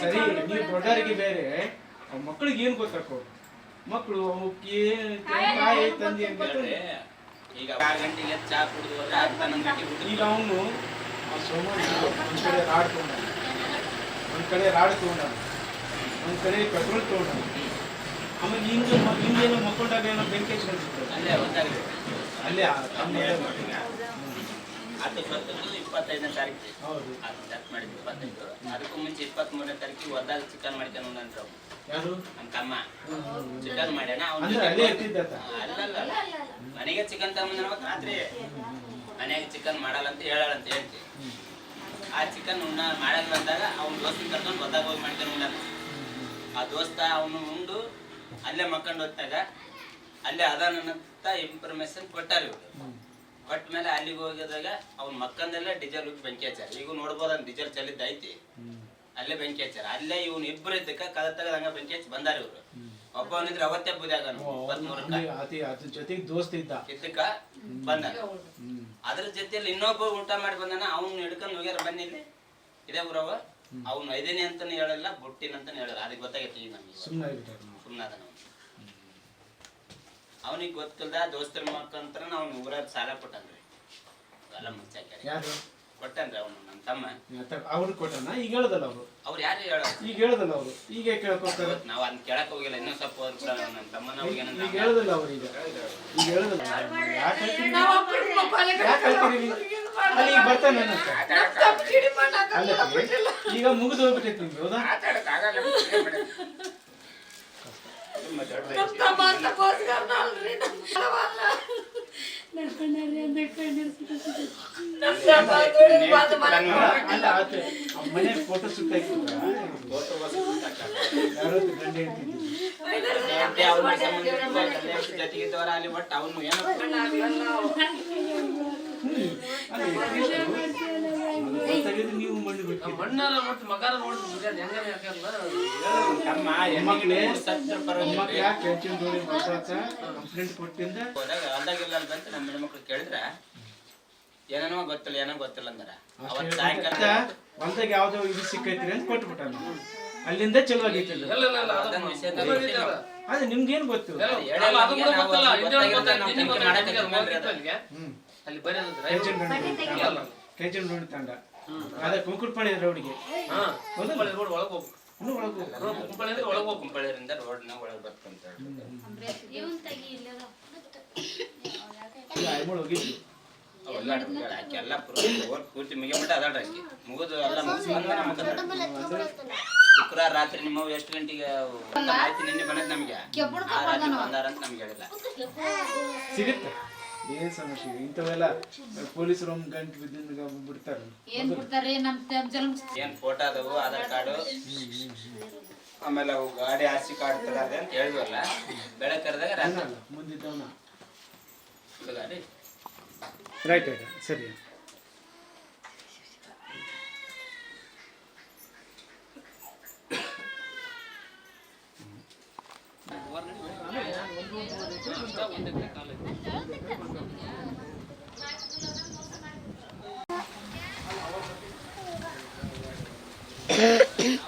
ಸರಿ ನೀವು ದೊಡ್ಡವರಿಗೆ ಬೇರೆ ಅವ್ ಮಕ್ಳಿಗೆ ಏನ್ ಗೊತ್ತಾಕೋ ಮಕ್ಕಳು ಅವಕ್ಕೆ ಕಾಯಿ ತಂದಿ ಅಂತ ಈಗ ಆರು ಗಂಟೆಗೆ ಎದ್ದು ಚಾ ಕುಡಿದು ಹೋದ್ರೆ ಹತ್ತು ಹನ್ನೊಂದು ಗಂಟೆಗೆ ಊಟ ಈಗ ಅವನು ಒಂದ್ ಕಡೆ ರಾಡ್ ತಗೊಂಡ ಒಂದ್ ಕಡೆ ರಾಡ್ ತಗೊಂಡ ಒಂದು ಕಡೆ ಪೆಟ್ರೋಲ್ ತಗೊಂಡ ಆಮೇಲೆ ಹಿಂಗ ಹಿಂಗೇನೋ ಮಕ್ಕೊಂಡಾಗ ಏನೋ ಬೆಂಕಿ ಅಲ್ಲೇ ಅಲ್ಲೇ ಅಲ್ಲೇ. ಅದು ಸ್ವತ್ತು ಇಪ್ಪತ್ತೈದನೇ ತಾರೀಕು. ಅದು ಚೆಕ್ ಇಪ್ಪತ್ತೈದು. ಅದಕ್ಕೂ ಮುಂಚೆ ಇಪ್ಪತ್ಮೂರನೇ ತಾರೀಕು ಹೊಲ್ದಾಗ ಚಿಕನ್ ಮಾಡ್ಕೊಂಡು ಉಂಡ್ರು. ಯಾರು? ನಮ್ಮ ತಮ್ಮ. ಚಿಕನ್ ಮಾಡ್ಯಾನ ಅವ್ನ ಅಂದ್ರೆ ಅಲ್ಲಲ್ಲ ಮನೆಗೆ ಚಿಕನ್ ತಗೊಂಬಂದ ರಾತ್ರಿ. ಮನೆಗೆ ಚಿಕನ್ ಮಾಡಲ್ಲ ಅಂತ ಹೇಳಲ್ಲ ಅಂತ ಹೇಳ್ತಿ. ಆ ಚಿಕನ್ ಉಣ್ಣ ಮಾಡಲ್ಲ ಅಂದಾಗ ಅವ್ನ ದೋಸ್ತನ ಕರ್ಕೊಂಡು ಹೊಲ್ದಾಗ ಹೋಗಿ ಮಾಡ್ಕೊಂಡು ಉಂಡಾನ ಆ ದೋಸ್ತ ಅವನು ಉಂಡು ಅಲ್ಲೇ ಮಕ್ಕಂಡು ಹೊತ್ತಾಗ ಅಲ್ಲೇ ಅದಾನಂತ ಇನ್ಫಾರ್ಮೇಶನ್ ಕೊಟ್ಟಾರ ಇವ್ರು. ಕೊಟ್ಟ ಮೇಲೆ ಅಲ್ಲಿಗೆ ಹೋಗಿದಾಗ ಅವ್ನ ಮಕ್ಕಂದೆಲ್ಲ ಡೀಸೆಲ್ ಬೆಂಕಿ ಹಚ್ಚಾರ. ಈಗ ನೋಡ್ಬೋದು ಅವ್ನು ಡೀಸೆಲ್ ಚಲಿದ್ದ ಐತಿ. ಅಲ್ಲೇ ಬೆಂಕಿ ಹಚ್ಚಾರ. ಅಲ್ಲೇ ಇವ್ನ ಇಬ್ಬರು ಇದ್ದಕ್ಕ ಕದ ತೆಗದಂಗ ಬೆಂಕಿ ಹಚ್ಚಿ ಬಂದಾರ ಇವ್ರು. ಒಬ್ಬವನಿದ್ರೆ ಅವತ್ತೇ ಬುದ್ಯಾಗ ಅದ್ರ ಜೊತೆಗೆ ದೋಸ್ತ ಇದ್ದ. ಇದ್ದಕ್ಕ ಬಂದ. ಅದ್ರ ಜೊತೆಲಿ ಇನ್ನೊಬ್ಬ ಊಟ ಮಾಡಿ ಬಂದಾನ ಅವ್ನ ಹಿಡ್ಕೊಂಡ್ ಹೋಗ್ಯಾರ ಬನ್ನಿಲ್ಲಿ ಇದೇ ಊರವ. ಅವ್ನು ಐದನೇ ಅಂತಾನೆ ಹೇಳಲ್ಲ ಬುಟ್ಟಿನ ಅಂತಾನೆ ಹೇಳಲ್ಲ. ಅದಕ್ಕೆ ಗೊತ್ತಾಗೈತಿ ಈಗ ನಮ್ಗೆ ಸುಮ್ಮನೆ ನಾವು. ಅವನಿಗೆ ಗೊತ್ತಿಲ್ದ ದೋಸ್ತರ ಮಕ್ಕಂತರ ಅವ್ನು ಊರಾಗ ಸಾಲ ಕೊಟ್ಟನ್ರಿ. ಎಲ್ಲ ಮುಚ್ಚಾಕ್ಯಾರ. ಯಾರು? ಕೊಟ್ಟನ್ರಿ ಅವನು ನನ್ನ ತಮ್ಮ. ಅವ್ರು ಕೊಟ್ಟನ? ಈಗ ಹೇಳದಲ್ಲ ಅವರು? ಅವ್ರು ಯಾರು ಹೇಳ ಈಗ ಹೇಳದಲ್ಲ ಅವರು? ಈಗ ಕೇಳ್ಕೊತಾರೆ ನಾವು ಅದನ್ನ ಕೇಳಕ್ ಹೋಗಿಲ್ಲ ಇನ್ನೂ ಸ್ವಲ್ಪ ಹೋದ್ರ ನನ್ನ ತಮ್ಮನ ಈಗ ಏನಂದ್ರೆ ಹೇಳದಲ್ಲ ಅವ್ರು ಈಗ? ಈಗ ಹೇಳದಲ್ಲ ಯಾಕೆ? ನಾವ್ ನೀವು? ಅಲ್ಲಿ ಈಗ ಬರ್ತಾನೆ ಅಲ್ಲ ಈಗ ಮುಗಿದು ಹೋಗ್ಬಿಟ್ಟೈತಿ ನಿಮ್ಗೆ ಹೌದಾ ನಮ್ ತಮ್ಮ ಅಂತ ಗೋಸ್ಕರ ಅಲ್ರಿ ನಮ್ ಅಲ್ಲ. ನಮ್ ತಮ್ಮ ದುಡಿದು ಬಂದು ಮನೆಗ್ ಅಲ್ಲ ಆಚೆ ಮನೆ ಫೋಟೋ ಸುತ್ತ ಅಲ್ಲಿ ಒಟ್ಟು ಅವನು ಏನೋ ನೀವು ಮಣ್ಣು ಬಿಟ್ಟು ಮಣ್ಣಲ್ಲ ಮತ್ತೆ ಮಗಾರ ನೋಡಿ ಹೆಂಗಾರ ಯಾಕೆ ಕೊಟ್ಟಿಂದ? ಹೋದಾಗ ಅಲ್ದಾಗಿಲ್ಲ ಬಂತು ನಮ್ಮ ಹೆಣ್ಮಕ್ಳು ಕೇಳಿದ್ರ ಏನೇನೋ ಗೊತ್ತಿಲ್ಲ ಏನೋ ಗೊತ್ತಿಲ್ಲ ಅಂದ್ರ. ಅವತ್ತು ಸಾಯಂಕಾಲ ಯಾವ್ದೋ ಇದು ಸಿಕ್ಕೈತ್ರಿ ಅಂತ ಕೊಟ್ಬಿಟ್ಟ ಅಲ್ಲಿಂದ ಚಲೋ ಆಗೈತಿ ಅದು. ಅದನ್ನ ವಿಷಯ ಅದು ನಿಮ್ಗೇನ್ ಗೊತ್ತು? ಅಲ್ಲ, ಕೆಂಚಿನ ಗಂಡು. ಕೆಂಚಿನ ಗಂಡು ತಂಡ. ಅದೇ ಕುಂಕುಡ್ಪಣಿ ರೌಡಿಗೆ. ಹಾ ಕುಂಪಳಿ ರೋಡ್ ಒಳಗೆ ಹೋಗ್ಬೇಕು. ಇನ್ನೂ ಒಳಗೆ ಹೋಗು. ರೋಡ್ ಕುಂಪಳಿ ಅಂದ್ರೆ ಒಳಗೆ ಹೋಗ್ಬೇಕು. ಕುಂಪಳಿರಿಂದ ರೋಡ್ನ ಒಳಗೆ ಬರ್ತಂತ ಇವನ್ ತೆಗಿ ಇಲ್ಲದ ಈಗ ಐಮೂಳು ಹೋಗಿದ್ವಿ ಅವೆಲ್ಲ ಆಕಿ ಎಲ್ಲ ಓರ್ ಪೂರ್ತಿ ಮುಗಿಬಿಟ್ಟು ಆಕಿ. ಮುಗಿದು ಎಲ್ಲ ಮುಗಿಸ್ಕೊಂಡ್ ಶುಕ್ರವಾರ ರಾತ್ರಿ ನಿಮ್ಮ ಎಷ್ಟು ಗಂಟೆಗೆ ಮಾಹಿತಿ ನಿನ್ನೆ ಬಂದದ್ ನಮ್ಗೆ? ಆ ರಾತ್ರಿ ಬಂದಾರ ಅಂತ ನಮ್ಗೆ ಹೇಳಿಲ್ಲ. ಸಿಗುತ್ತೆ. ಏನ್ ಸಮಸ್ಯೆ. ಇಂಥವೆಲ್ಲ ಪೊಲೀಸರು ರೂಮ್ ಗಂಟೆ ಬಿದ್ದ ಬಿಡ್ತಾರೆ. ಏನ್ ಬಿಡ್ತಾರೆ? ನಮ್ ಜನ್ಮ ಏನ್ ಫೋಟೋ ಅದಾವು ಆಧಾರ್ ಕಾರ್ಡು? ಆಮೇಲೆ ಅವು ಗಾಡಿ ಆರ್ಸಿ ಕಾರ್ಡ್ ತರದೆ ಅಂತ ಹೇಳಿದ್ವಲ್ಲ? ಬೆಳಗ್ಗೆ ಕರೆದಾಗ ರಾತ್ರಿ. ಮುಂದಿದ್ದವನ. ಗಾಡಿ? ರೈಟ್ ರೈಟ್ ಸರಿ Yeah.